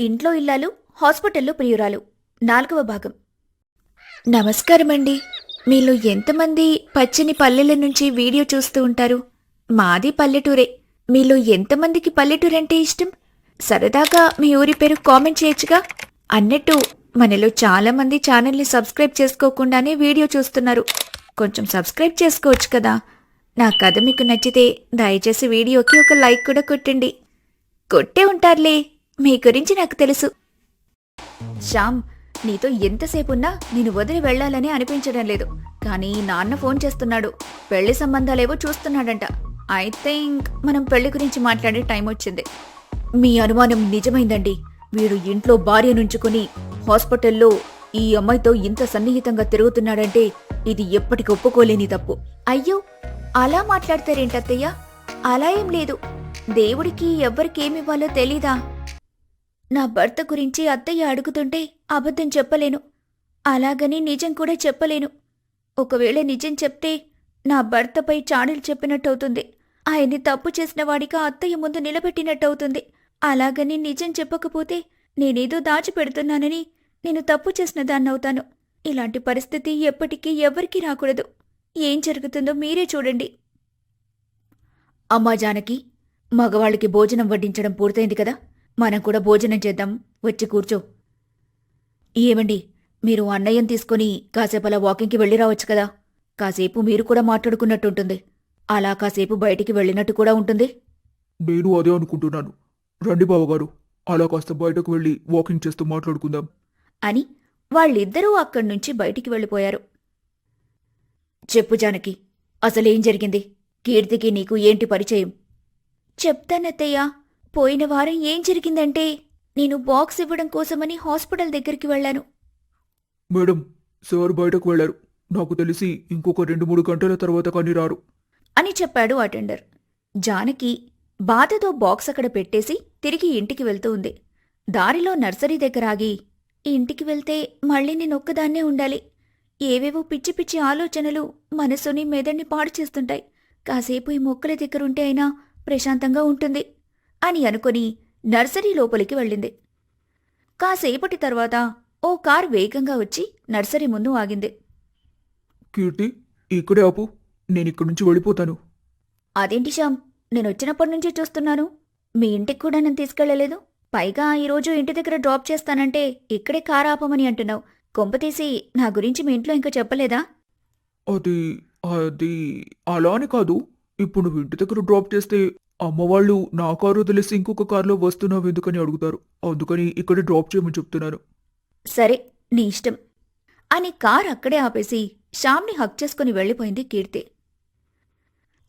ఇంట్లో ఇల్లాలు హాస్పిటల్లో ప్రియురాలు. నాలుగవ భాగం. నమస్కారమండి. మీలో ఎంతమంది పచ్చని పల్లెల నుంచి వీడియో చూస్తూ ఉంటారు? మాది పల్లెటూరే. మీలో ఎంతమందికి పల్లెటూరంటే ఇష్టం? సరదాగా మీ ఊరి పేరు కామెంట్ చేయొచ్చుగా. అన్నట్టు మనలో చాలా మంది ఛానల్ని సబ్స్క్రైబ్ చేసుకోకుండానే వీడియో చూస్తున్నారు. కొంచెం సబ్స్క్రైబ్ చేసుకోవచ్చు కదా. నా కథ మీకు నచ్చితే దయచేసి వీడియోకి ఒక లైక్ కూడా కొట్టండి. కొట్టే ఉంటారులే. మీ గురించి నాకు తెలుసు. శ్యామ్ నీతో ఎంతసేపున్నా నేను వదిలి వెళ్ళాలని అనిపించడం లేదు. కానీ నాన్న ఫోన్ చేస్తున్నాడు. పెళ్ళి సంబంధాలేవో చూస్తున్నాడంట. ఐ థింక్ మనం పెళ్ళి గురించి మాట్లాడే టైం వచ్చింది. మీ అనుమానం నిజమైందండి. వీడు ఇంట్లో భార్య నుంచుకుని హాస్పిటల్లో ఈ అమ్మాయితో ఇంత సన్నిహితంగా తిరుగుతున్నాడంటే ఇది ఎప్పటికి ఒప్పుకోలేని తప్పు. అయ్యో అలా మాట్లాడతారేంటత్తయ్య? అలా ఏం లేదు. దేవుడికి ఎవ్వరికేమివ్వాలో తెలీదా? నా భర్త గురించి అత్తయ్య అడుగుతుంటే అబద్ధం చెప్పలేను. అలాగని నిజం కూడా చెప్పలేను. ఒకవేళ నిజం చెప్తే నా భర్తపై చాడీలు చెప్పినట్టవుతుంది. ఆయన్ని తప్పు చేసిన వాడిగా అత్తయ్య ముందు నిలబెట్టినట్టవుతుంది. అలాగని నిజం చెప్పకపోతే నేనేదో దాచిపెడుతున్నానని నేను తప్పు చేసిన దాన్నవుతాను. ఇలాంటి పరిస్థితి ఎప్పటికీ ఎవరికీ రాకూడదు. ఏం జరుగుతుందో మీరే చూడండి. అమ్మా జానకి మగవాళ్ళకి భోజనం వడ్డించడం పూర్తయింది కదా? మనం కూడా భోజనం చేద్దాం. వచ్చి కూర్చో. ఏమండి మీరు అన్నయ్యం తీసుకుని కాసేపు అలా వాకింగ్కి వెళ్ళి రావచ్చు కదా. కాసేపు మీరు కూడా మాట్లాడుకున్నట్టుంటుంది. అలా కాసేపు బయటికి వెళ్ళినట్టు కూడా ఉంటుంది. నేను అదే అనుకుంటున్నాను. రండి బావగారు అలా కాస్త బయటకు వెళ్ళి వాకింగ్ చేస్తూ మాట్లాడుకుందాం. అని వాళ్ళిద్దరూ అక్కడి నుంచి బయటికి వెళ్ళిపోయారు. చెప్పు జానకి అసలేం జరిగింది? కీర్తికి నీకు ఏంటి పరిచయం? చెప్తానత్తయ్యా. పోయిన వారం ఏం జరిగిందంటే నేను బాక్స్ ఇవ్వడం కోసమని హాస్పిటల్ దగ్గరికి వెళ్ళాను. మేడం సార్ బయటకు వెళ్ళారు నాకు తెలిసి ఇంకొక రెండు మూడు గంటల తర్వాత కానీ రారు. అని చెప్పాడు అటెండర్. జానకి బాధతో బాక్స్ అక్కడ పెట్టేసి తిరిగి ఇంటికి వెళ్తూ ఉంది. దారిలో నర్సరీ దగ్గర ఆగి ఇంటికి వెళ్తే మళ్ళీ నేనొక్కదాన్నే ఉండాలి. ఏవేవో పిచ్చి పిచ్చి ఆలోచనలు మనసుని మెదడిని పాడు చేస్తుంటాయి. కాసేపు ఈ మొక్కల దగ్గరుంటే అయినా ప్రశాంతంగా ఉంటుంది. అని అనుకుని నర్సరీ లోపలికి వెళ్ళింది. కాసేపటి తర్వాత ఓ కార్ వేగంగా వచ్చి నర్సరీ ముందు ఆగింది. కీర్తి ఇక్కడే ఆపు. నేను ఇక్కడి నుంచి వెళ్ళిపోతాను. అదేంటి శ్యామ్? నేను వచ్చినప్పటి నుంచి చూస్తున్నాను. మీ ఇంటికి కూడా నన్ను తీసుకెళ్ళలేదు పైగా ఈరోజు ఇంటి దగ్గర డ్రాప్ చేస్తానంటే ఇక్కడే కారు ఆపమని అంటున్నావు. కొంపతీసి నా గురించి మీ ఇంట్లో ఇంకా చెప్పలేదా? అది అది అలా అని కాదు. ఇప్పుడు నువ్వు ఇంటి దగ్గర డ్రాప్ చేస్తే అమ్మవాళ్ళు నా కారు తెలిసి ఇంకొక కారులో వస్తున్నావు ఎందుకని అడుగుతారు? అందుకని ఇక్కడ డ్రాప్ చేయమని చెప్తున్నాను. సరే నీ ఇష్టం. అని కార్ అక్కడే ఆపేసి శ్యామ్ని హక్ చేసుకుని వెళ్ళిపోయింది కీర్తి.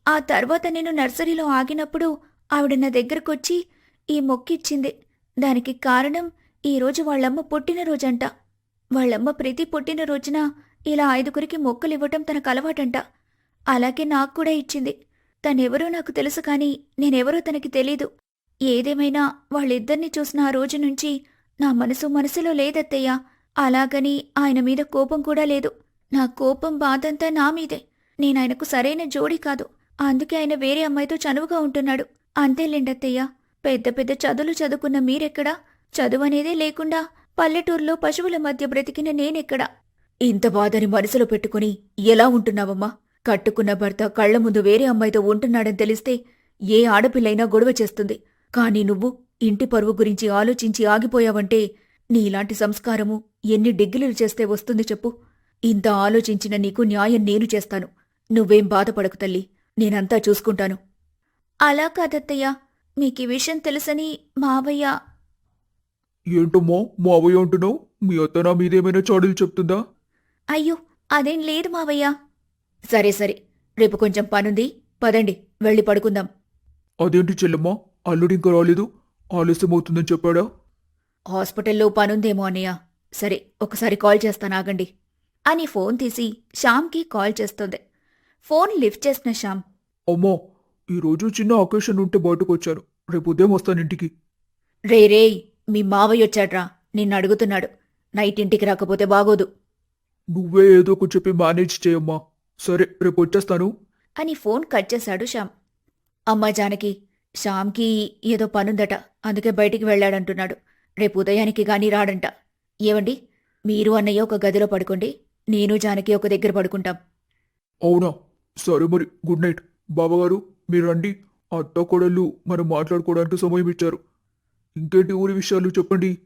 ఆ తర్వాత నేను నర్సరీలో ఆగినప్పుడు ఆవిడ నా దగ్గరకొచ్చి ఈ మొక్కిచ్చింది. దానికి కారణం ఈరోజు వాళ్ళమ్మ పుట్టినరోజంట. వాళ్ళమ్మ ప్రతి పుట్టినరోజున ఇలా ఐదుగురికి మొక్కలివ్వటం తనకు అలవాటంట అలాగే నాకు కూడా ఇచ్చింది. తనెవరో నాకు తెలుసు కానీ నేనెవరో తనకి తెలీదు. ఏదేమైనా వాళ్ళిద్దరినీ చూసిన ఆ రోజు నుంచి నా మనసు మనసులో లేదత్తయ్యా. అలాగని ఆయన మీద కోపం కూడా లేదు. నా కోపం బాధంతా నా మీదే. నేనాయనకు సరైన జోడి కాదు. అందుకే ఆయన వేరే అమ్మాయితో చనువుగా ఉంటున్నాడు. అంతేలేండత్తయ్యా. పెద్ద పెద్ద చదువులు చదువుకున్న మీరెక్కడా? చదువనేదే లేకుండా పల్లెటూరులో పశువుల మధ్య బ్రతికిన నేనెక్కడా? ఇంత బాధని మనసులో పెట్టుకుని ఎలా ఉంటున్నావమ్మా? కట్టుకున్న భర్త కళ్ళ ముందు వేరే అమ్మాయితో ఉంటున్నాడని తెలిస్తే ఏ ఆడపిల్లైనా గొడవ చేస్తుంది. కానీ నువ్వు ఇంటి పరువు గురించి ఆలోచించి ఆగిపోయావంటే నీలాంటి సంస్కారము ఎన్ని డిగ్రీలు చేస్తే వస్తుంది చెప్పు. ఇంత ఆలోచించిన నీకు న్యాయం నేను చేస్తాను. నువ్వేం బాధపడకు తల్లి. నేనంతా చూసుకుంటాను. అలా కాదత్తయ్యా. మీకీ విషయం తెలుసని మావయ్య ఏంటమ్మా మావయ్య అంటున్నావు? మీ అత్త నా మీదేమైనా చాడీలు చెప్తుందా? అయ్యో అదేం లేదు మావయ్య. సరే సరే. రేపు కొంచెం పనుంది. పదండి వెళ్ళి పడుకుందాం. అదేంటి చెల్లెమ్మా? అల్లుడు ఇంకా రాలేదు. ఆలస్యం అవుతుందని చెప్పాడా? హాస్పిటల్లో పనుందేమో అన్నయ్య. సరే ఒకసారి కాల్ చేస్తాను ఆగండి. అని ఫోన్ తీసి శ్యామ్కి కాల్ చేస్తుంది. ఫోన్ లిఫ్ట్ చేసిన శ్యామ్. అమ్మా ఈరోజు చిన్న అకేషన్ ఉంటే బయటకు వచ్చాను రేపు ఉదయం వస్తాను ఇంటికి. రే రేయ్ మీ మావయ్య వచ్చాడ్రా. నిన్ను అడుగుతున్నాడు. నైట్ ఇంటికి రాకపోతే బాగోదు. నువ్వే ఏదో ఒకటి చెప్పి మేనేజ్ చేయమ్మా. సరే రేపు వచ్చేస్తాను. అని ఫోన్ కట్ చేశాడు శ్యామ్. అమ్మా జానకి శ్యామ్కి ఏదో పనుందట అందుకే బయటికి వెళ్ళాడంటున్నాడు. రేపు ఉదయానికి గాని రాడంట. ఏవండి మీరు అన్నయ్య ఒక గదిలో పడుకోండి నేను జానకి ఒక దగ్గర పడుకుంటాం. అవునా? సరే మరి గుడ్ నైట్. బావగారు మీరు రండి. అత్త కోడళ్ళు మనం మాట్లాడుకోవడానికి సమయం ఇచ్చారు. ఇంకేంటి ఊరి విషయాలు చెప్పండి.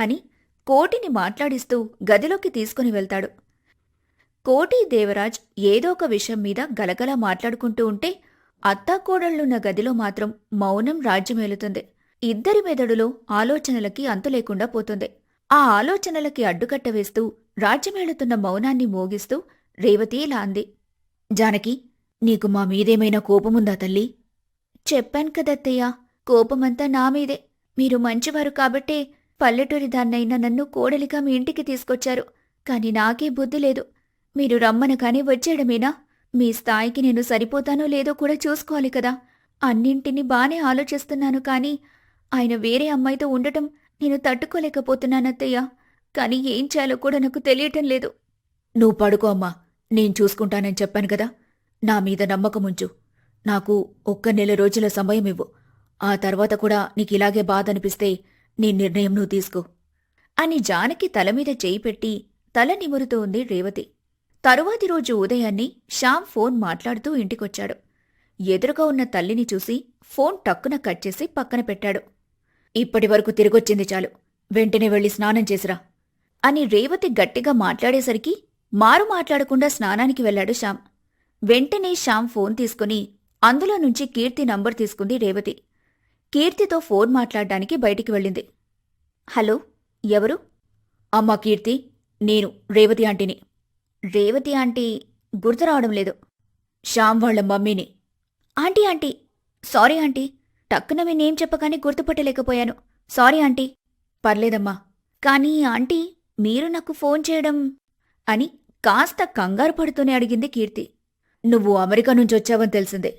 అని కోటిని మాట్లాడిస్తూ గదిలోకి తీసుకుని వెళ్తాడు. కోటి దేవరాజ్ ఏదో ఒక విషయం మీద గలగలా మాట్లాడుకుంటూ ఉంటే అత్తాకోడళ్ళున్న గదిలో మాత్రం మౌనం రాజ్యమేలుతుంది ఇద్దరి మెదడులో ఆలోచనలకి అంతు లేకుండా పోతుంది. ఆ ఆలోచనలకి అడ్డుకట్ట వేస్తూ రాజ్యమేలుతున్న మౌనాన్ని మోగిస్తూ రేవతి ఇలా అంది. జానకి నీకు మా మీదేమైనా కోపముందా తల్లి? చెప్పాను కదత్తయ్య కోపమంతా నా మీదే. మీరు మంచివారు కాబట్టే పల్లెటూరి దాన్నైనా నన్ను కోడలిగా మీ ఇంటికి తీసుకొచ్చారు. కాని నాకే బుద్ధి లేదు. మీరు రమ్మనగానే వచ్చేయడమేనా? మీ స్థాయికి నేను సరిపోతానో లేదో కూడా చూసుకోవాలి కదా. అన్నింటినీ బానే ఆలోచిస్తున్నాను కాని ఆయన వేరే అమ్మాయితో ఉండటం నేను తట్టుకోలేకపోతున్నానత్తయ్య. కాని ఏం చేయాలో కూడా నాకు తెలియటం లేదు. నువ్వు పడుకో అమ్మా. నేను చూసుకుంటానని చెప్పాను కదా. నా మీద నమ్మకముంచు నాకు ఒక్క నెల రోజుల సమయం ఇవ్వు. ఆ తర్వాత కూడా నీకు ఇలాగే బాధ అనిపిస్తే నీ నిర్ణయం నువ్వు తీసుకో. అని జానకి తల మీద చేయి పెట్టి తల నిమురుతూ ఉంది రేవతి. తరువాతి రోజు ఉదయాన్నే శ్యామ్ ఫోన్ మాట్లాడుతూ ఇంటికొచ్చాడు. ఎదురుగా ఉన్న తల్లిని చూసి ఫోన్ టక్కున కట్ చేసి పక్కన పెట్టాడు. ఇప్పటి వరకు తిరిగొచ్చింది చాలు. వెంటనే వెళ్ళి స్నానం చేసిరా అని రేవతి గట్టిగా మాట్లాడేసరికి మారు మాట్లాడకుండా స్నానానికి వెళ్ళాడు శ్యామ్. వెంటనే శ్యామ్ ఫోన్ తీసుకుని అందులో నుంచి కీర్తి నంబర్ తీసుకుంది రేవతి. కీర్తితో ఫోన్ మాట్లాడడానికి బయటికి వెళ్ళింది. హలో ఎవరు? అమ్మా కీర్తి నేను రేవతి ఆంటీని. రేవతి ఆంటీ గుర్తు రావడం లేదు. శ్యామ్ వాళ్ళ మమ్మీని. Aunty aunty sorry aunty. టక్కున మీ నేమ్ చెప్పగానే గుర్తుపట్టలేకపోయాను. Sorry aunty. పర్లేదమ్మా. కానీ ఆంటీ మీరు నాకు ఫోన్ చేయడం అని కాస్త కంగారు పడుతూనే అడిగింది కీర్తి. నువ్వు అమెరికా నుంచి వచ్చావని తెలిసిందే.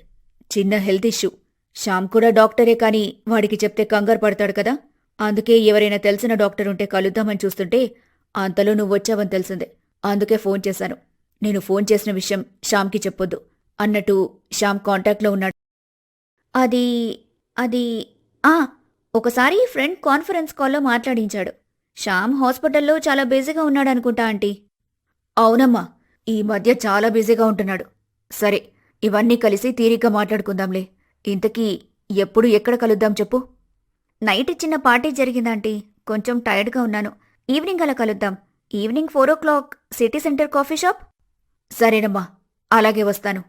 చిన్న హెల్త్ ఇష్యూ. శ్యామ్ కూడా డాక్టరే కాని వాడికి చెప్తే కంగారు పడతాడు కదా. అందుకే ఎవరైనా తెలిసిన డాక్టర్ ఉంటే కలుద్దామని చూస్తుంటే అంతలో నువ్వు వచ్చావని తెలిసిందే. అందుకే ఫోన్ చేశాను. నేను ఫోన్ చేసిన విషయం శ్యామ్కి చెప్పొద్దు. అన్నట్టు శ్యామ్ కాంటాక్ట్లో ఉన్నాడు. అది అది ఆ ఒకసారి ఫ్రెండ్ కాన్ఫరెన్స్ కాల్లో మాట్లాడించాడు. శ్యామ్ హాస్పిటల్లో చాలా బిజీగా ఉన్నాడు అనుకుంటా ఆంటీ. అవునమ్మా ఈ మధ్య చాలా బిజీగా ఉంటున్నాడు. సరే ఇవన్నీ కలిసి తీరిగ్గా మాట్లాడుకుందాంలే. ఇంతకీ ఎప్పుడు ఎక్కడ కలుద్దాం చెప్పు? నైట్ చిన్న పార్టీ జరిగిందాంటీ కొంచెం టైర్డ్గా ఉన్నాను. ఈవినింగ్ అలా కలుద్దాం. Evening four o'clock city centre coffee shop? సరేనమ్మా అలాగే వస్తాను.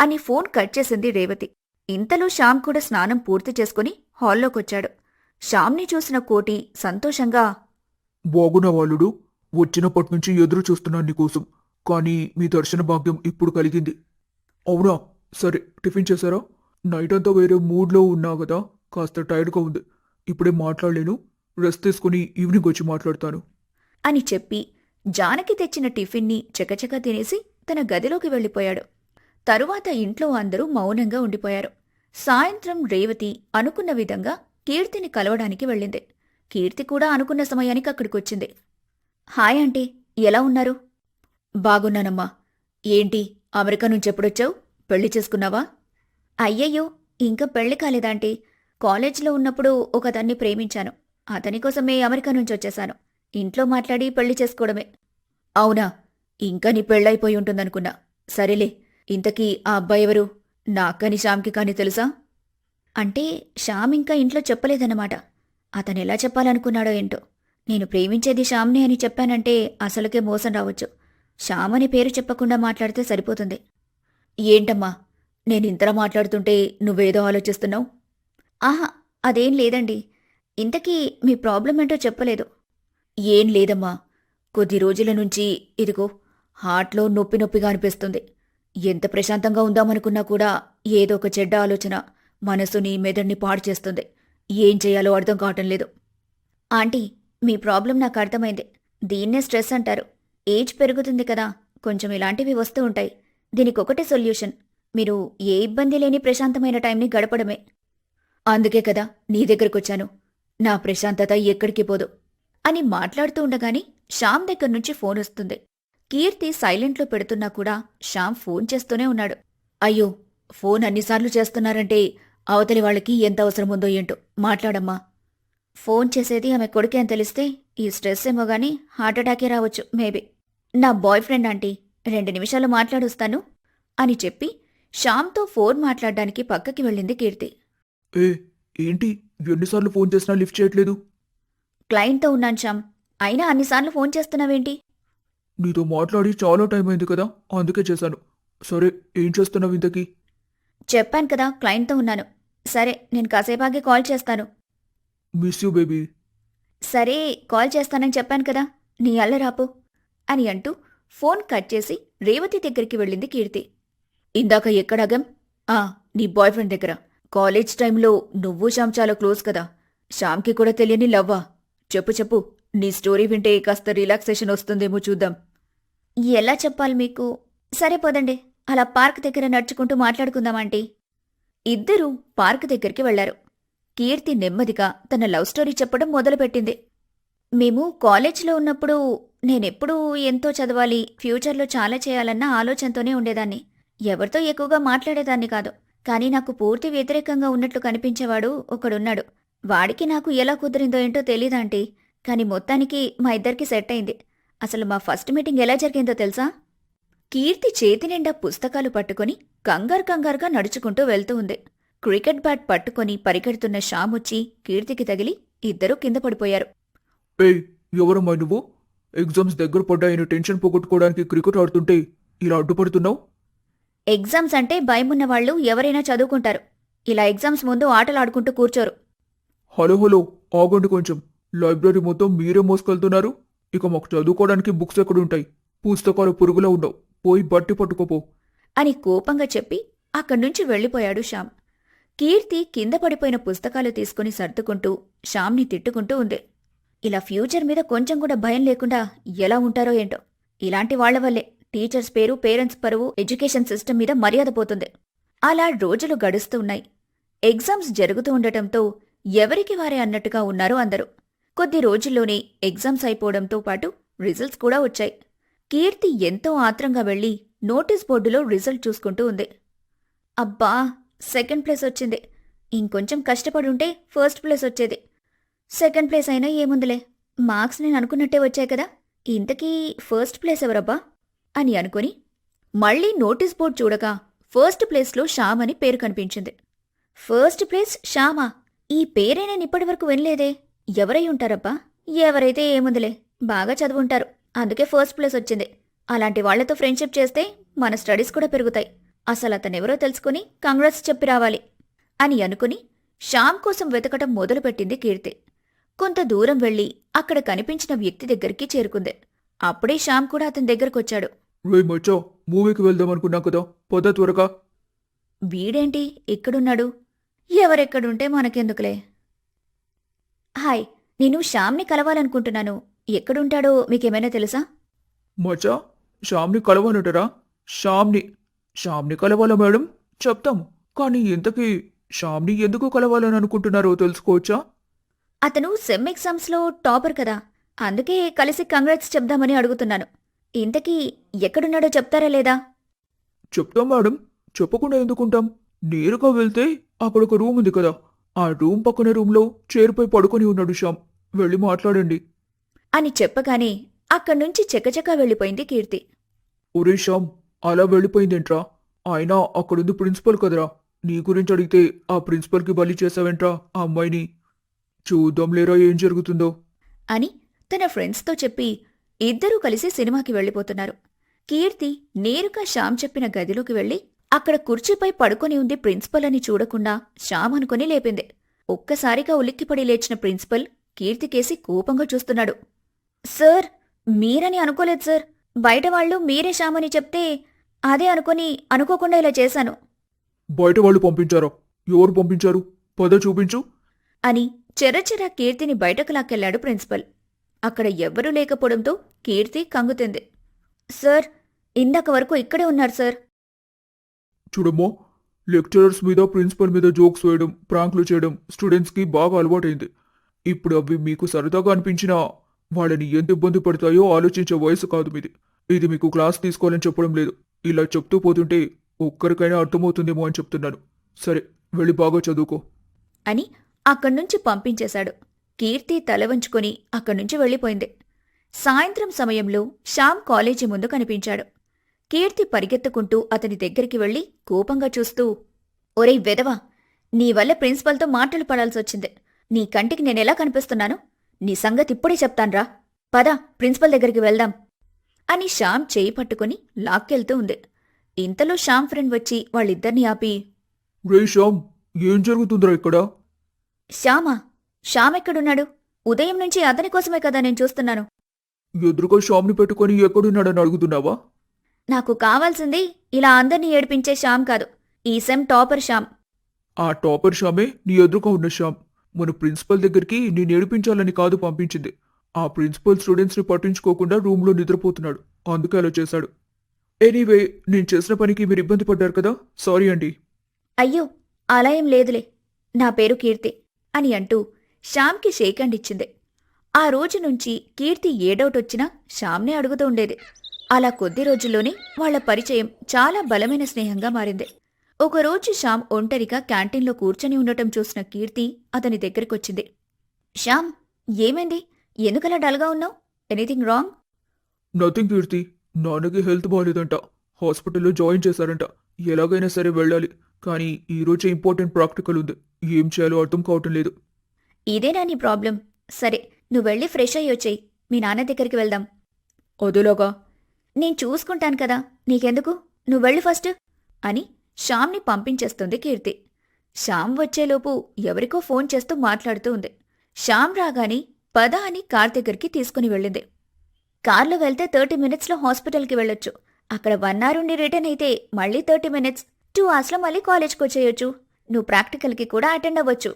అని ఫోన్ కట్ చేసింది రేవతి. ఇంతలో శ్యామ్ కూడా స్నానం పూర్తి చేసుకుని హాల్లోకొచ్చాడు. శ్యామ్ని చూసిన కోటి సంతోషంగా బాగునవాళ్ళుడు వచ్చినప్పటినుంచి వచ్చినప్పటి నుంచి ఎదురు చూస్తున్నాను నీకోసం. కానీ మీ దర్శన భాగ్యం ఇప్పుడు కలిగింది. అవునా? సరే టిఫిన్ చేశారా? నైట్ అంతా వేరే మూడ్లో ఉన్నా కదా కాస్త టైర్డ్గా ఉంది. ఇప్పుడే మాట్లాడలేను. రెస్ట్ తీసుకుని ఈవినింగ్ వచ్చి మాట్లాడతాను. అని చెప్పి జానకి తెచ్చిన టిఫిన్ని చకచక తినేసి తన గదిలోకి వెళ్ళిపోయాడు. తరువాత ఇంట్లో అందరూ మౌనంగా ఉండిపోయారు. సాయంత్రం రేవతి అనుకున్న విధంగా కీర్తిని కలవడానికి వెళ్ళింది. కీర్తి కూడా అనుకున్న సమయానికి అక్కడికొచ్చింది. హాయ్ ఆంటీ ఎలా ఉన్నారు? బాగున్నానమ్మా. ఏంటి అమెరికా నుంచి ఎప్పుడొచ్చావు? పెళ్ళి చేసుకున్నావా? అయ్యయ్యో ఇంకా పెళ్ళి కాలేదాంటీ కాలేజ్లో ఉన్నప్పుడు ఒకదాన్ని ప్రేమించాను. అతని కోసమే అమెరికా నుంచి వచ్చేశాను. ఇంట్లో మాట్లాడి పెళ్ళి చేసుకోవడమే. అవునా ఇంకా నీ పెళ్ళైపోయి ఉంటుందనుకున్నా. సరేలే ఇంతకీ ఆ అబ్బాయి ఎవరు? నాకని శ్యామ్కి కాని తెలుసా? అంటే శ్యామ్ ఇంకా ఇంట్లో చెప్పలేదన్నమాట. అతను ఎలా చెప్పాలనుకున్నాడో ఏంటో. నేను ప్రేమించేది శ్యామ్ని అని చెప్పానంటే అసలుకే మోసం రావచ్చు. శ్యామ్ అని పేరు చెప్పకుండా మాట్లాడితే సరిపోతుంది. ఏంటమ్మా నేను ఇంతలా మాట్లాడుతుంటే నువ్వేదో ఆలోచిస్తున్నావు? ఆహా అదేం లేదండి. ఇంతకీ మీ ప్రాబ్లం ఏంటో చెప్పలేదు. ఏం లేదమ్మా. కొద్ది రోజుల నుంచి ఇదిగో హార్ట్లో నొప్పి నొప్పిగా అనిపిస్తుంది. ఎంత ప్రశాంతంగా ఉందామనుకున్నా కూడా ఏదో ఒక చెడ్డ ఆలోచన మనసుని మెదడుని పాడు చేస్తుంది. ఏం చేయాలో అర్థం కావటం లేదు. ఆంటీ మీ ప్రాబ్లం నాకు అర్థమైంది. దీన్నే స్ట్రెస్ అంటారు. ఏజ్ పెరుగుతుంది కదా కొంచెం ఇలాంటివి వస్తూ ఉంటాయి. దీనికి ఒకటే సొల్యూషన్. మీరు ఏ ఇబ్బంది లేని ప్రశాంతమైన టైంని గడపడమే. అందుకే కదా నీ దగ్గరకొచ్చాను. నా ప్రశాంతత ఎక్కడికి పోదు. అని మాట్లాడుతూ ఉండగానే శ్యామ్ దగ్గర నుంచి ఫోన్ వస్తుంది. కీర్తి సైలెంట్లో పెడుతున్నా కూడా శ్యామ్ ఫోన్ చేస్తూనే ఉన్నాడు. అయ్యో ఫోన్ అన్నిసార్లు చేస్తున్నారంటే అవతలి వాళ్ళకి ఎంత అవసరం ఉందో ఏంటో మాట్లాడమ్మా. ఫోన్ చేసేది ఆమె కొడుకే అని తెలిస్తే ఈ స్ట్రెస్ ఏమో గానీ హార్ట్ అటాకే రావచ్చు మేబీ. నా బాయ్ ఫ్రెండ్ ఆంటీ రెండు నిమిషాలు మాట్లాడొస్తాను అని చెప్పి శ్యామ్తో ఫోన్ మాట్లాడడానికి పక్కకి వెళ్ళింది కీర్తి. ఏ ఏంటి? ఎన్నిసార్లు ఫోన్ చేసినా లిఫ్ట్ చేయట్లేదు? క్లయింట్తో ఉన్నాను శ్యామ్ అయినా అన్నిసార్లు ఫోన్ చేస్తున్నావేంటి? నీతో మాట్లాడి చాలా టైం అయింది కదా అందుకే చేశాను. సరే ఏం చేస్తున్నావు ఇంతకీ? చెప్పాను కదా క్లయింట్తో ఉన్నాను. సరే నేను కాసేపాగే కాల్ చేస్తాను. మిస్ యూ బేబీ సరే కాల్ చేస్తానని చెప్పాను కదా నీ అల్ల రాపు అని అంటూ ఫోన్ కట్ చేసి రేవతి దగ్గరికి వెళ్ళింది కీర్తి. ఇందాక ఎక్కడగం ఆ నీ బాయ్ ఫ్రెండ్ దగ్గర. కాలేజ్ టైంలో నువ్వు శ్యామ్ చాలా క్లోజ్ కదా. శ్యామ్కి కూడా తెలియని లవ్వా? చెప్పు చెప్పు. నీ స్టోరీ వింటే కాస్త రిలాక్సేషన్ వస్తుందేమో చూద్దాం. ఎలా చెప్పాలి మీకు? సరే పోదండి. అలా పార్క్ దగ్గర నడుచుకుంటూ మాట్లాడుకుందామంటీ ఇద్దరూ పార్క్ దగ్గరికి వెళ్ళారు. కీర్తి నెమ్మదిగా తన లవ్ స్టోరీ చెప్పడం మొదలుపెట్టింది. మేము కాలేజ్లో ఉన్నప్పుడు నేనెప్పుడూ ఎంతో చదవాలి ఫ్యూచర్లో చాలా చేయాలన్న ఆలోచనతోనే ఉండేదాన్ని. ఎవరితో ఎక్కువగా మాట్లాడేదాన్ని కాదు. కానీ నాకు పూర్తి వ్యతిరేకంగా ఉన్నట్లు కనిపించేవాడు ఒకడున్నాడు. వాడికి నాకు ఎలా కుదిరిందో ఏంటో తెలీదాంటీ కానీ మొత్తానికి మా ఇద్దరికి సెట్ అయింది. అసలు మా ఫస్ట్ మీటింగ్ ఎలా జరిగిందో తెలుసా? కీర్తి చేతి నిండా పుస్తకాలు పట్టుకొని కంగారు కంగారుగా నడుచుకుంటూ వెళ్తూ ఉంది. క్రికెట్ బ్యాట్ పట్టుకొని పరిగెడుతున్న శ్యామ్ వచ్చి కీర్తికి తగిలి ఇద్దరూ కింద పడిపోయారు. ఎవరమ్మా నువ్వు? ఎగ్జామ్స్ దగ్గర పడ్డాయని టెన్షన్ పోగొట్టుకోవడానికి క్రికెట్ ఆడుతుంటే ఇలా అడ్డుపడుతున్నావు? ఎగ్జామ్స్ అంటే భయమున్న వాళ్ళు ఎవరైనా చదువుకుంటారు. ఇలా ఎగ్జామ్స్ ముందు ఆటలు ఆడుకుంటూ కూర్చోరు. హలో హలో ఆగండి కొంచెం లైబ్రరీ మొత్తం మీరే మోసుకెళ్తున్నారు. ఇక మాకు చదువుకోవడానికి బుక్స్ ఎక్కడుంటాయి పుస్తకాలు పురుగులో ఉండవు పోయి బట్టి పట్టుకోపో. అని కోపంగా చెప్పి అక్కడి నుంచి వెళ్ళిపోయాడు శ్యామ్. కీర్తి కింద పడిపోయిన పుస్తకాలు తీసుకుని సర్దుకుంటూ శ్యామ్ని తిట్టుకుంటూ ఉంది. ఇలా ఫ్యూచర్ మీద కొంచెం కూడా భయం లేకుండా ఎలా ఉంటారో ఏంటో ఇలాంటి వాళ్ళ వల్లే టీచర్స్ పేరు పేరెంట్స్ పరువు ఎడ్యుకేషన్ సిస్టమ్ మీద మర్యాద పోతుంది. అలా రోజులు గడుస్తూ ఉన్నాయి. ఎగ్జామ్స్ జరుగుతూ ఉండటంతో ఎవరికి వారే అన్నట్టుగా ఉన్నారు అందరూ. కొద్ది రోజుల్లోనే ఎగ్జామ్స్ అయిపోవడంతో పాటు రిజల్ట్స్ కూడా వచ్చాయి. కీర్తి ఎంతో ఆత్రంగా వెళ్ళి నోటీస్ బోర్డులో రిజల్ట్ చూసుకుంటూ ఉంది. అబ్బా సెకండ్ ప్లేస్ వచ్చింది. ఇంకొంచెం కష్టపడుంటే ఫస్ట్ ప్లేస్ వచ్చేది. సెకండ్ ప్లేస్ అయినా ఏముందిలే. మార్క్స్ నేను అనుకున్నట్టే వచ్చాయి కదా. ఇంతకీ ఫస్ట్ ప్లేస్ ఎవరబ్బా? అని అనుకుని మళ్ళీ నోటీస్ బోర్డు చూడగా ఫస్ట్ ప్లేస్లో శ్యామ్ అని పేరు కనిపించింది. ఫస్ట్ ప్లేస్ శ్యామా. ఈ పేరే నేను ఇప్పటివరకు వినలేదే. ఎవరై ఉంటారబ్బా? ఎవరైతే ఏముందిలే? బాగా చదువుంటారు. అందుకే ఫస్ట్ ప్లేస్ వచ్చింది. అలాంటి వాళ్ళతో ఫ్రెండ్షిప్ చేస్తే మన స్టడీస్ కూడా పెరుగుతాయి. అసలు అతనెవరో తెలుసుకుని కంగ్రెస్ చెప్పి రావాలి. అని అనుకుని శ్యామ్ కోసం వెతకటం మొదలుపెట్టింది కీర్తి. కొంత దూరం వెళ్ళి అక్కడ కనిపించిన వ్యక్తి దగ్గరికి చేరుకుంది. అప్పుడే శ్యామ్ కూడా అతని దగ్గరకొచ్చాడు. రే మచ్చా మూవీకి వెళ్దాం అనుకున్నా కదా. పద త్వరగా. వీడేంటి? ఇక్కడున్నాడు ఎవరెక్కడుంటే మనకెందుకులే? హాయ్ నేను శ్యామ్ని కలవాలనుకుంటున్నాను. ఎక్కడుంటాడో మీకేమైనా తెలుసా? మచ్చా శ్యామ్ని కలవాలంటారా? శ్యామ్ని శ్యామ్ని కలవాలా మేడం? చెప్తాము కానీ ఇంతకీ శ్యామ్ని ఎందుకు కలవాలని అనుకుంటున్నారో తెలుసుకోవచ్చా? అతను సెమ్ ఎగ్జామ్స్లో టాపర్ కదా. అందుకే కలిసి కంగ్రాట్స్ చెప్దామని అడుగుతున్నాను. ఇంతకీ ఎక్కడున్నాడో చెప్తారా లేదా? చెప్తాం మేడం. చెప్పకుండా ఎందుకుంటాం? నేరుగా వెళ్తే అక్కడ ఒక రూమ్ ఉంది కదా. ఆ రూమ్ పక్కన రూమ్లో చైర్పై పడుకొని ఉన్నాడు శ్యామ్. వెళ్ళి మాట్లాడండి. అని చెప్పగానే అక్కడ్నుంచి చెక్కచెక్క వెళ్ళిపోయింది కీర్తి. ఒరే శ్యామ్ అలా వెళ్ళిపోయిందేంట్రా? ఆయన అక్కడుంది ప్రిన్సిపల్ కదరా. నీ గురించి అడిగితే ఆ ప్రిన్సిపల్కి బలి చేసావేంట్రా ఆ అమ్మాయిని? చూద్దాం లేరా ఏం జరుగుతుందో. అని తన ఫ్రెండ్స్తో చెప్పి ఇద్దరూ కలిసి సినిమాకి వెళ్ళిపోతున్నారు. కీర్తి నేరుగా శ్యామ్ చెప్పిన గదిలోకి వెళ్ళి అక్కడ కుర్చీపై పడుకొని ఉంది ప్రిన్సిపల్ అని చూడకుండా శ్యామ్ అనుకుని లేపింది. ఒక్కసారిగా ఉలిక్కిపడి లేచిన ప్రిన్సిపల్ కీర్తికేసి కోపంగా చూస్తున్నాడు. సార్ మీరని అనుకోలేదు సార్. బయట వాళ్ళు మీరే శ్యామ్ అని చెప్తే అదే అనుకుని అనుకోకుండా ఇలా చేశాను. బయట వాళ్ళు పంపించారా? ఎవరు పంపించారు? పద చూపించు. అని చెరచెర కీర్తిని బయటకు లాక్కెళ్ళాడు ప్రిన్సిపల్. అక్కడ ఎవ్వరూ లేకపోవడంతో కీర్తి కంగుతింది. సార్ ఇందాక వరకు ఇక్కడే ఉన్నారు సార్. చూడమ్మా లెక్చరర్స్ మీద ప్రిన్సిపల్ మీద జోక్స్ వేయడం ప్రాంక్లు చేయడం స్టూడెంట్స్కి బాగా అలవాటైంది. ఇప్పుడు అవి మీకు సరదాగా అనిపించినా వాళ్ళని ఎంత ఇబ్బంది పడతాయో ఆలోచించే వయసు కాదు మీది. ఇది మీకు క్లాస్ తీసుకోవాలని చెప్పడం లేదు. ఇలా చెప్తూ పోతుంటే ఒక్కరికైనా అర్థమవుతుందేమో అని చెప్తున్నాను. సరే వెళ్ళి బాగా చదువుకో. అని అక్కడ్నుంచి పంపించేశాడు. కీర్తి తల వంచుకొని అక్కడి నుంచి వెళ్ళిపోయింది. సాయంత్రం సమయంలో శ్యామ్ కాలేజీ ముందు కనిపించాడు. కీర్తి పరిగెత్తుకుంటూ అతని దగ్గరికి వెళ్ళి కోపంగా చూస్తూ ఒరేయ్ వెదవా నీ వల్ల ప్రిన్సిపల్తో మాటలు పడాల్సొచ్చింది నీ కంటికి నేనెలా కనిపిస్తున్నాను? నీ సంగతి ఇప్పుడే చెప్తాన్రా పద ప్రిన్సిపల్ దగ్గరికి వెళ్దాం. అని శ్యామ్ చేయి పట్టుకుని లాక్కెళ్తూ ఉంది. ఇంతలో శ్యామ్ ఫ్రెండ్ వచ్చి వాళ్ళిద్దరినీ ఆపి రే శ్యామ్ ఏం జరుగుతుందిరా ఇక్కడ? శ్యామా శ్యామ్ ఎక్కడున్నాడు? ఉదయం నుంచి అతని కోసమే కదా నేను చూస్తున్నాను. ఎదురుగా శ్యామ్ని పెట్టుకొని ఎక్కడున్నాడని అడుగుతున్నావా? నాకు కావాల్సింది ఇలా అందర్నీ ఏడిపించే శ్యామ్ కాదు. ఈ సెమ్ టాపర్ శ్యామ్. ఆ టాపర్ శ్యామే నీ ఎదురుగా ఉన్న శ్యామ్. మన ప్రిన్సిపల్ దగ్గరికి నేను ఏడిపించాలని కాదు పంపించింది. ఆ ప్రిన్సిపల్ స్టూడెంట్స్ని పట్టించుకోకుండా రూమ్లో నిద్రపోతున్నాడు. అందుకే అలా చేశాడు. ఎనీవే నేను చేసిన పనికి మీరు ఇబ్బంది పడ్డారు కదా? సారీ అండి. అయ్యో అలా ఏం లేదులే. నా పేరు కీర్తి అని అంటూ శ్యామ్కి షేక్ హ్యాండ్ ఇచ్చింది. ఆ రోజు నుంచి కీర్తి ఏ డౌట్ వచ్చినా శ్యామ్నే అడుగుతూ ఉండేది. అలా కొద్ది రోజుల్లోనే వాళ్ళ పరిచయం చాలా బలమైన స్నేహంగా మారింది. ఒకరోజు శ్యామ్ ఒంటరిగా క్యాంటీన్లో కూర్చొని ఉండటం చూసిన కీర్తి అతని దగ్గరికొచ్చింది. శ్యామ్ ఏమైంది? ఎందుకలా డల్గా ఉన్నావు? Anything wrong nothing Keerthi. నాన్నకి హెల్త్ బాగాలేదంట హాస్పిటల్లో జాయిన్ చేశారంట. ఎలాగైనా సరే వెళ్ళాలి. కానీ ఈ రోజే ఇంపార్టెంట్ ప్రాక్టికల్ ఉంది. ఏం చేయాలో అర్థం కావటం లేదు. ఇదేనా నీ ప్రాబ్లం? సరే నువ్వు వెళ్ళి ఫ్రెష్ అయ్యి వచ్చేయి. మీ నాన్న దగ్గరికి వెళ్దాం. అదేలాగా. నేను చూసుకుంటాను కదా నీకెందుకు? నువ్వు వెళ్ళి ఫస్ట్ అని శ్యామ్ని పంపించేస్తుంది కీర్తి. శ్యామ్ వచ్చేలోపు ఎవరికో ఫోన్ చేస్తూ మాట్లాడుతూ ఉంది. శ్యామ్ రాగానే పద అని కార్ దగ్గరికి తీసుకుని వెళ్ళింది. కార్లో వెళ్తే థర్టీ మినిట్స్లో హాస్పిటల్కి వెళ్ళొచ్చు. అక్కడ వన్ అవర్ ఉండి రిటర్న్ అయితే మళ్ళీ థర్టీ మినిట్స్. టూ అవర్స్లో మళ్ళీ కాలేజ్కి వచ్చేయొచ్చు. నువ్వు ప్రాక్టికల్కి కూడా అటెండ్ అవ్వచ్చు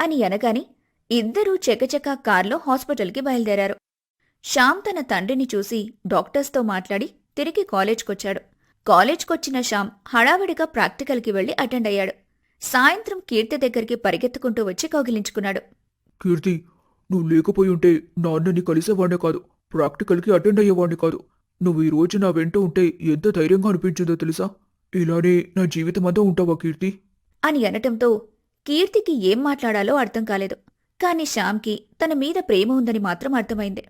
అని అనగాని ఇద్దరూ చెకచెక కార్లో హాస్పిటల్కి బయలుదేరారు. శ్యామ్ తన తండ్రిని చూసి డాక్టర్స్తో మాట్లాడి తిరిగి కాలేజ్కొచ్చాడు. కాలేజ్కొచ్చిన శ్యామ్ హడావిడిగా ప్రాక్టికల్కి వెళ్ళి అటెండ్ అయ్యాడు. సాయంత్రం కీర్తి దగ్గరికి పరిగెత్తుకుంటూ వచ్చి కౌగిలించుకున్నాడు. కీర్తి నువ్వు లేకపోయి ఉంటే నాన్నని కలిసేవాడినే కాదు. ప్రాక్టికల్కి అటెండ్ అయ్యేవాడిని కాదు. నువ్వు ఈ రోజు నా వెంట ఉంటే ఎంత ధైర్యంగా అనిపించిందో తెలుసా? ఇలానే నా జీవితం అంతా ఉంటావా కీర్తి? అని అనటంతో కీర్తికి ఏం మాట్లాడాలో అర్థం కాలేదు. కాని శ్యామ్కి తన మీద ప్రేమ ఉందని మాత్రం అర్థమైంది.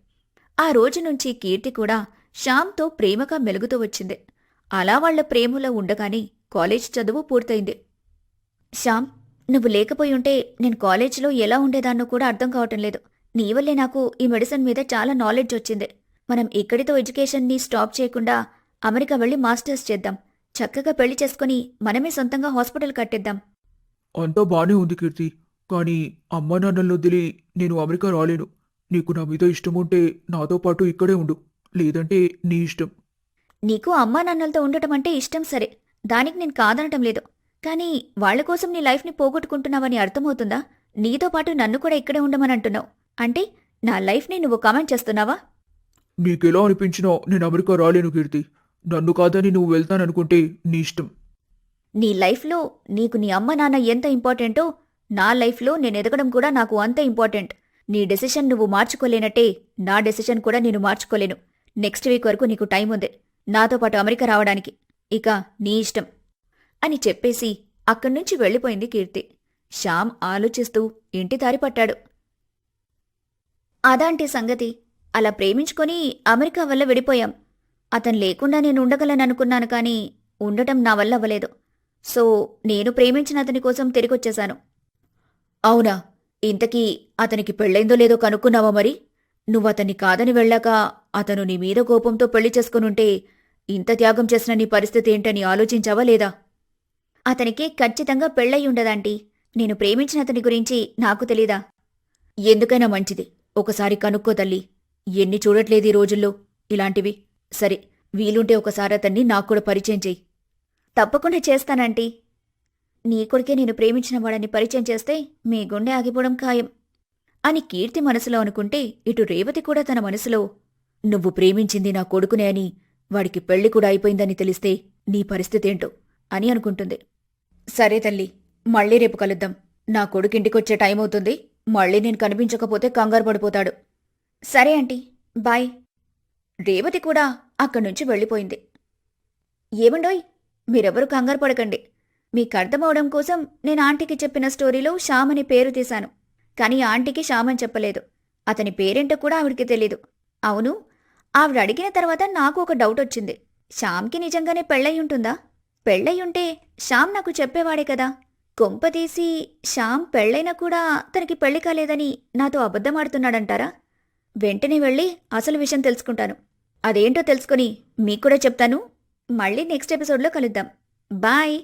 ఆ రోజు నుంచి కీర్తి కూడా శ్యామ్తో ప్రేమగా మెలుగుతూ వచ్చింది. అలా వాళ్ళ ప్రేమలో ఉండగానే కాలేజ్ చదువు పూర్తయింది. శ్యామ్ నువ్వు లేకపోయి ఉంటే నేను కాలేజీలో ఎలా ఉండేదాన్నో కూడా అర్థం కావటం లేదు. నీ వల్లే నాకు ఈ మెడిసిన్ మీద చాలా నాలెడ్జ్ వచ్చింది. మనం ఇక్కడితో ఎడ్యుకేషన్ని స్టాప్ చేయకుండా అమెరికా వెళ్ళి మాస్టర్స్ చేద్దాం. చక్కగా పెళ్ళి చేసుకుని మనమే సొంతంగా హాస్పిటల్ కట్టిద్దాం. అంతా బానే ఉంది కీర్తి. కానీ అమ్మా నాన్నలు వదిలి నేను అమెరికా రాలేను. నీకు నా మీద ఇష్టం ఉంటే నాతో పాటు ఇక్కడే ఉండు. లేదంటే నీ ఇష్టం. నీకు అమ్మా నాన్నలతో ఉండటం అంటే ఇష్టం సరే. దానికి నేను కాదనటం లేదు. కానీ వాళ్ళ కోసం నీ లైఫ్ని పోగొట్టుకుంటున్నావని అర్థమవుతుందా? నీతో పాటు నన్ను కూడా ఇక్కడే ఉండమని అంటున్నావు. అంటే నా లైఫ్ని నువ్వు కామెంట్ చేస్తున్నావా? నీకెలా అనిపించినా నేను అమెరికా రాలేను కీర్తి. నన్ను కాదని నువ్వు వెళ్తాననుకుంటే నీ ఇష్టం. నీ లైఫ్లో నీకు నీ అమ్మ నాన్న ఎంత ఇంపార్టెంటో నా లైఫ్లో నేను ఎదగడం కూడా నాకు అంత ఇంపార్టెంట్. నీ డెసిషన్ నువ్వు మార్చుకోలేనట్టే నా డెసిషన్ కూడా నేను మార్చుకోలేను. నెక్స్ట్ వీక్ వరకు నీకు టైం ఉంది. నాతో పాటు అమెరికా రావడానికి. ఇక నీ ఇష్టం. అని చెప్పేసి అక్కడి నుంచి వెళ్ళిపోయింది కీర్తి. శ్యామ్ ఆలోచిస్తూ ఇంటి దారి పట్టాడు. అదాంటి సంగతి అలా ప్రేమించుకొని అమెరికా వల్ల విడిపోయాం. అతను లేకుండా నేను ఉండగలననుకున్నాను కానీ ఉండటం నా వల్ల అవ్వలేదు. సో నేను ప్రేమించిన అతని కోసం తిరిగొచ్చేశాను. అవునా? ఇంతకీ అతనికి పెళ్ళైందో లేదో కనుక్కున్నావా మరి? నువ్వు అతన్ని కాదని వెళ్ళాక అతను నీ మీద కోపంతో పెళ్ళి చేసుకునుంటే ఇంత త్యాగం చేసిన నీ పరిస్థితి ఏంటని ఆలోచించావా లేదా? అతనికి ఖచ్చితంగా పెళ్ళయి నేను ప్రేమించిన అతని గురించి నాకు తెలీదా? ఎందుకైనా మంచిది. ఒకసారి కనుక్కో తల్లి. ఎన్ని చూడట్లేదు ఈ రోజుల్లో ఇలాంటివి. సరే వీలుంటే ఒకసారి అతన్ని నాకు కూడా పరిచయం చెయ్యి. తప్పకుండా చేస్తానంటీ. నీ కొడుకే నేను ప్రేమించిన వాడని పరిచయం చేస్తే మీ గుండె ఆగిపోవడం ఖాయం. అని కీర్తి మనసులో అనుకుంటే ఇటు రేవతి కూడా తన మనసులో నువ్వు ప్రేమించింది నా కొడుకునే అని వాడికి పెళ్ళి కూడా అయిపోయిందని తెలిస్తే నీ పరిస్థితేంటో? అని అనుకుంటుంది. సరే తల్లి మళ్ళీ రేపు కలుద్దాం. నా కొడుకింటికొచ్చే టైం అవుతుంది. మళ్ళీ నేను కనిపించకపోతే కంగారు పడిపోతాడు. సరే ఆంటీ బాయ్. రేవతి కూడా అక్కడి నుంచి వెళ్ళిపోయింది. ఏమండోయ్ మీరెవరూ కంగారు పడకండి. మీకు అర్థమవడం కోసం నేను ఆంటీకి చెప్పిన స్టోరీలో శ్యామ్ అని పేరు తీశాను. కానీ ఆంటీకి శ్యామ్ అని చెప్పలేదు. అతని పేరేంటో కూడా ఆవిడికి తెలీదు. అవును ఆవిడ అడిగిన తర్వాత నాకు ఒక డౌట్ వచ్చింది. శ్యామ్కి నిజంగానే పెళ్ళయి ఉంటుందా పెళ్ళయి ఉంటే శ్యామ్ నాకు చెప్పేవాడే కదా. కొంపదీసి శ్యామ్ పెళ్ళైనా కూడా తనకి పెళ్ళి కాలేదని నాతో అబద్ధమాడుతున్నాడంటారా? వెంటనే వెళ్ళి అసలు విషయం తెలుసుకుంటాను. అదేంటో తెలుసుకొని మీకు కూడా చెప్తాను. మళ్ళీ నెక్స్ట్ ఎపిసోడ్లో కలుద్దాం. బాయ్.